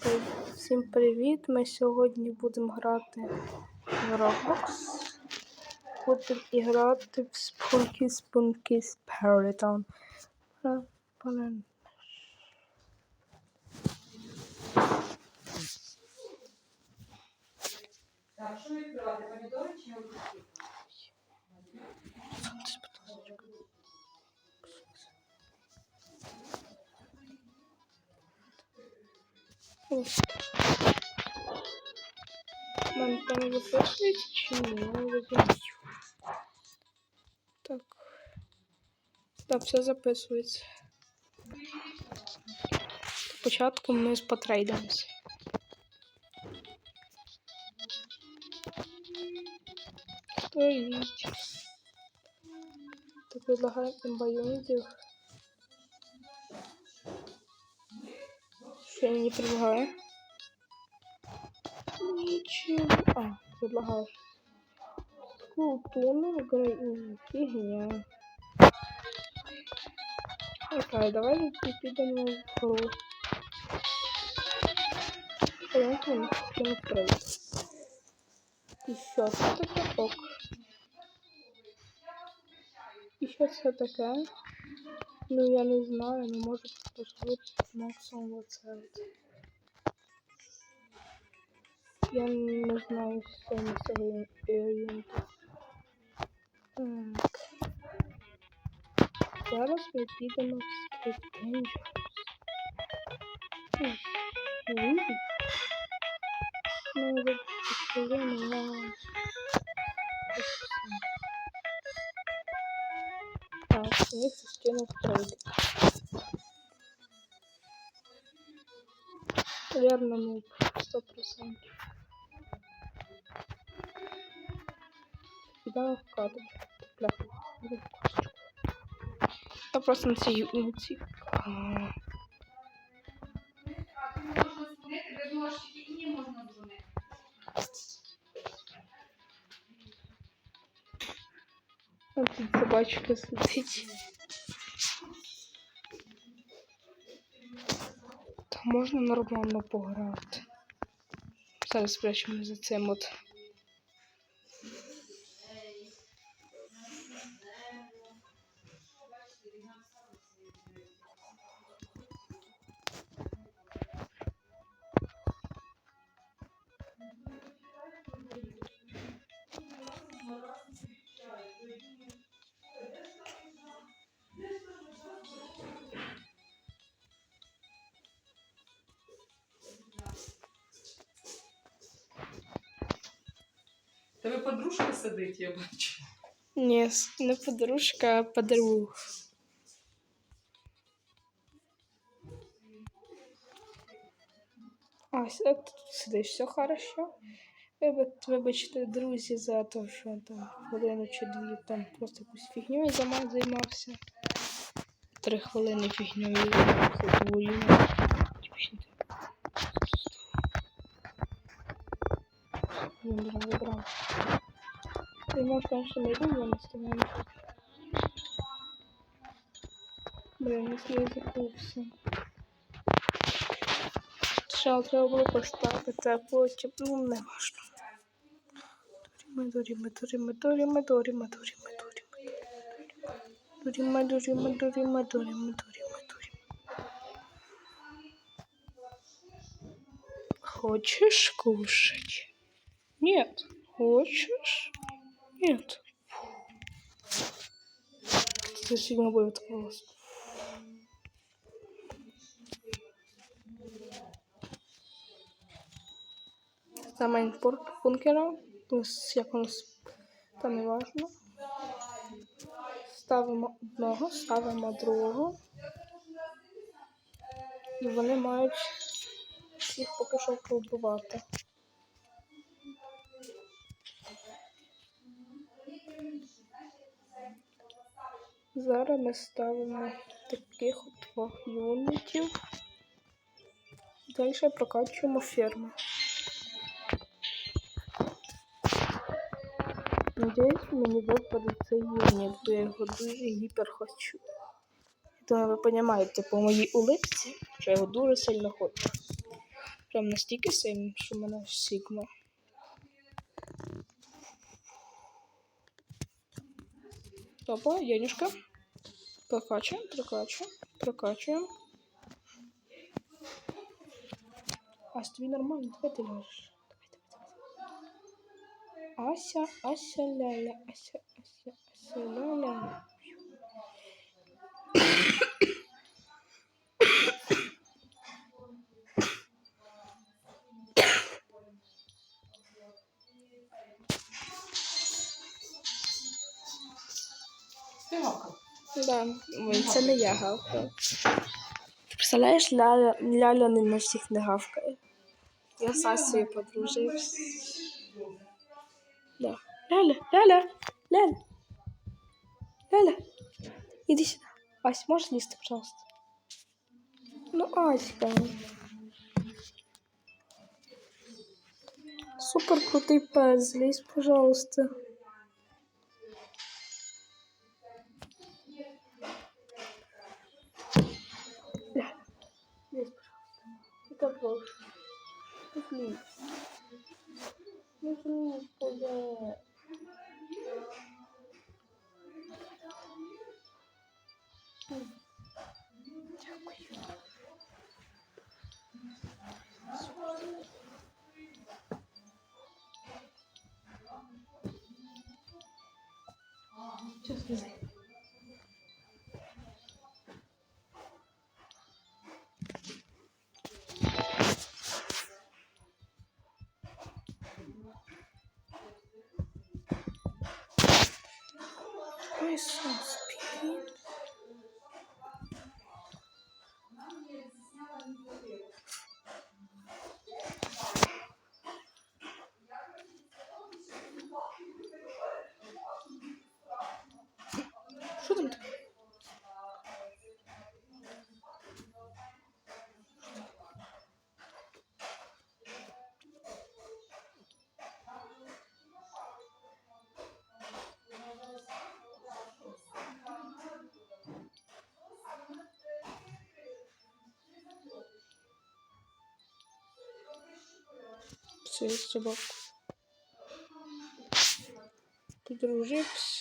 Всім привіт! Ми сьогодні будемо грати в Roblox. Будемо грати в Spunky Spunky Spiriton. Так, що відкривати? Помідори чи огірки? Мам, там записывается, чему я не Так. Да, все записується. Спочатку ми потрейдимося. Стоїть. Так предлагаємо байонітів. Що я мені предлагаю? Ничего. А, предлагаешь. Купленная ну, игра фигня. Окей, давай підемо в гру. Понятно, чем отправить. Еще что такое ок. Еще что такое? Ну я не знаю, не можу поставити максимум оце. Я не знаю саме цього івенту. Так. Зараз ми підемо в Street Dangerous. Ой, ой. Ну, мене. Так, ми систему втройки. Верно, ну, 100%. Да, в кадр. Да, в карточку. Да просто на цій, на цій а тут собачка сидить. Та можна нормально пограти. Зараз спрячемо за цим от. Сидить, я бачу. Ні, не подружка, а подруг. А, тут сидиш, все хорошо. Вибачте, друзі, за те, що там хвилину чи дві там просто якусь займа- займався. Три хвилини фігньою Найти вынести, но не. Блин, если я запутался. Шал треба було поставити, потім, ну, не важно. Доріме, доріме, доріме, доріме, доріме, доріме, доріме, доріме, доріме, доріме, доріме, доріме, доріме. Хочешь кушать? Нет. Хочешь? Нет. Это сильно будет голос. Саме імпорт бункера. Як воно с- та не важно. Ставимо одного, ставимо другого. І вони мають всіх поки що пробувати. Зараз ми ставимо таких от двох юнітів. Далі прокачуємо ферму. Надіюсь, мені випаде цей юніт, бо я його дуже гіпер хочу. Я ви розумієте по моїй улипці, що я його дуже сильно хочу. Прям настільки сильний, що в мене сігма. Опа, Янюшка. Прокачуємо, прокачуємо, прокачуємо. Ась, тобі нормально, давай ти ляжеш. Давай, давай, давай. Ася, Ася, ляля, Ася, Ася, Ася, ляля. Співака. Да, ой, це не я гавкаю. Ти представляєш, ляля, ляля не на всіх не гавкає. Я з Асею подружився. Да. Ляля, ляля, ляля. Ляля, іди сюди. Ась, можеш лізти, пожалуйста? Ну, Аська. Супер крутий пес, злізь, пожалуйста. Пожалуйста. Я прошу. Ну, плиз. Ну, плиз, пожалуйста. Дякую. Сейчас Все, я собаку. Подружився.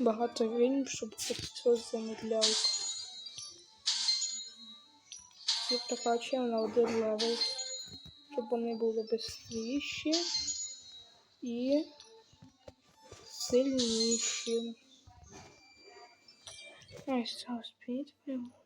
Багато вільм, щоб це замедляло. І прокачуємо на один левел, щоб вони були швидші і сильніші. Ось це спіть прямо.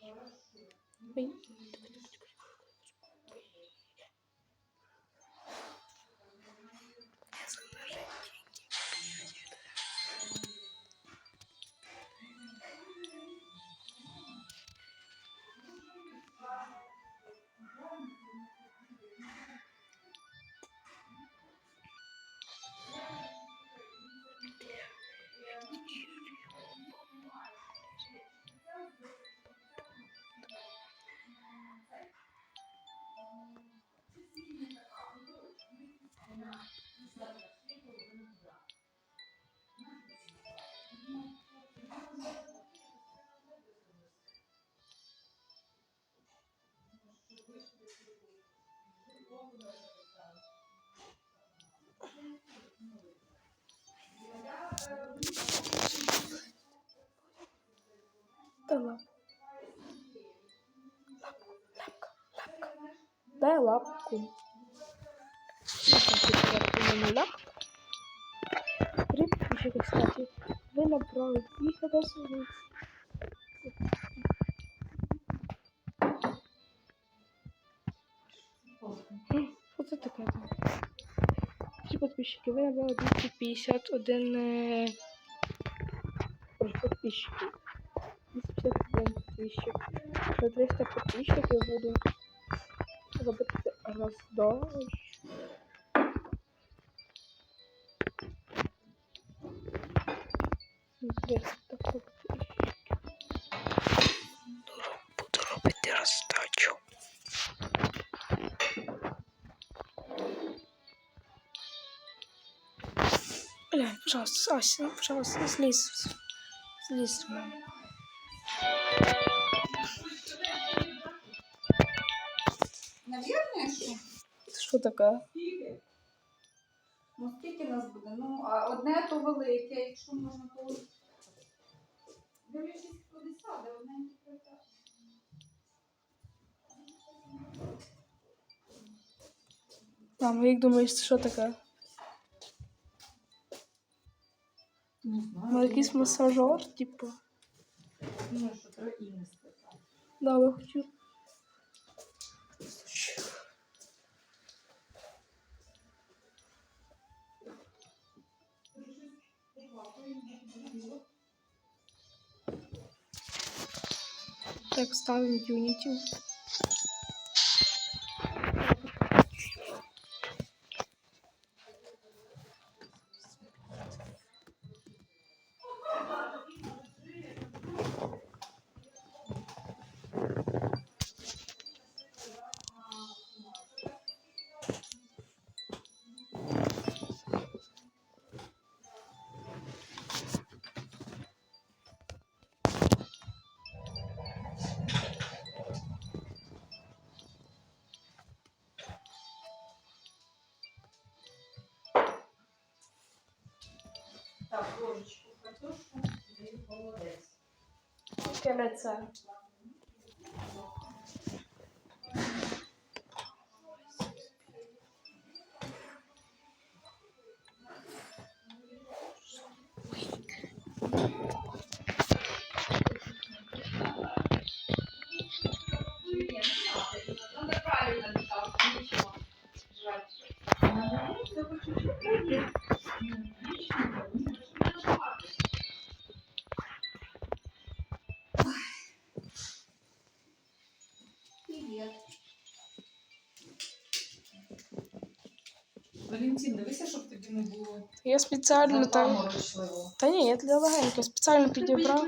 Ой. Лапу. Лапку, лапка, лапка. Дай лапку. Лапку. Привет, кстати. Ви набрали дві хп сьогодні. Що це таке там? Три підписчики. Ви набрали 251 е... ой, підписчиків. 251 підписчик. До 300 підписчиків буду робити роздачу. Буду робити роздачу. Бля, пожалуйста, Ася, пожалуйста, слезь. Слезь с. Навірно, що? Что такое? Ну, скільки нас буде? Ну, а одне то велике, якщо можна, то... Дивлячись, куди сяде, одне не. Мама, як думаєш, що таке? Не знаю. Ну, якийсь масажер, типу. Думаю, що про ім'я спитати. Да, я хочу. Так, ставим Unity. Так, ложечку картошку, і молодець. Яке лице? Ну, неправильно написав, нічого. Жаль. Це по чуть-чуть. Я спеціально так. запаморочливо. Та ні, я для легенько спеціально підібрав.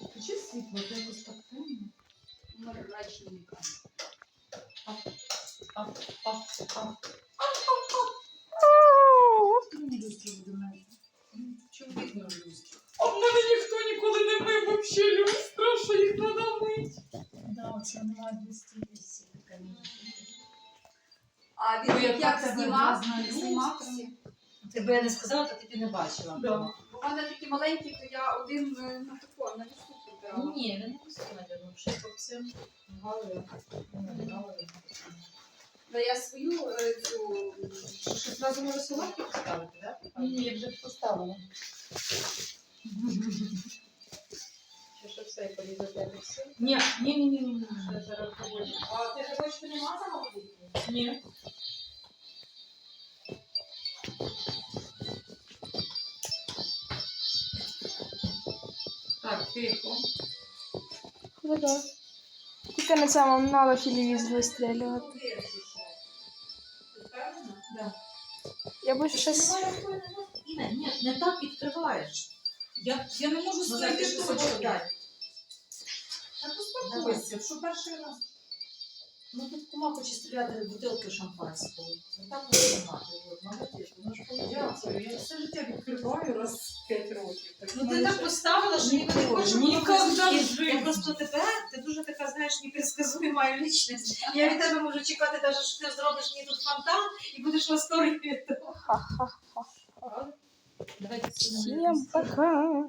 Включи світло, то якось так темно. Мрачненько. А Ну, він яка як тебе знімав, люстра? Тебе я не сказала, то ти не бачила. Да. Бо в мене такі маленькі, то я один е, на тако, на віску прибирала. Ні, ви не пустила, наверное, шиповцем. Галою. Галою. Та я свою е, цю Що зразу може солодкі поставити, так? Ні, я вже поставила. Чи що все, і порізати апельсин? Ні, ні, ні, ні, ні. Що зараз побольше. А ти ж хочеш не мазала водичку? Ні. Тихо. Ну да. Тільки на цьому мало телевізор вистрілювати. Да. Я би щось. Іна, ні, не так відкриваєш. Я, я не можу стояти так, ти ж в хочеш очі. дати. Так успокойся, що перший раз. Ну тут кума хоче стріляти бутилки шампанського. Ну так не. От, молодець, воно ж. Дякую, я все життя відкриваю раз в 5 років. Так, Ну ти так поставила, що ніби не хочеш. просто- в житті. Я просто тебе, ти дуже така, знаєш, непредсказуема лічність. Я від тебе можу чекати, навіть, що ти зробиш мені тут фонтан і будеш в восторгі від того. Давайте Всім пока.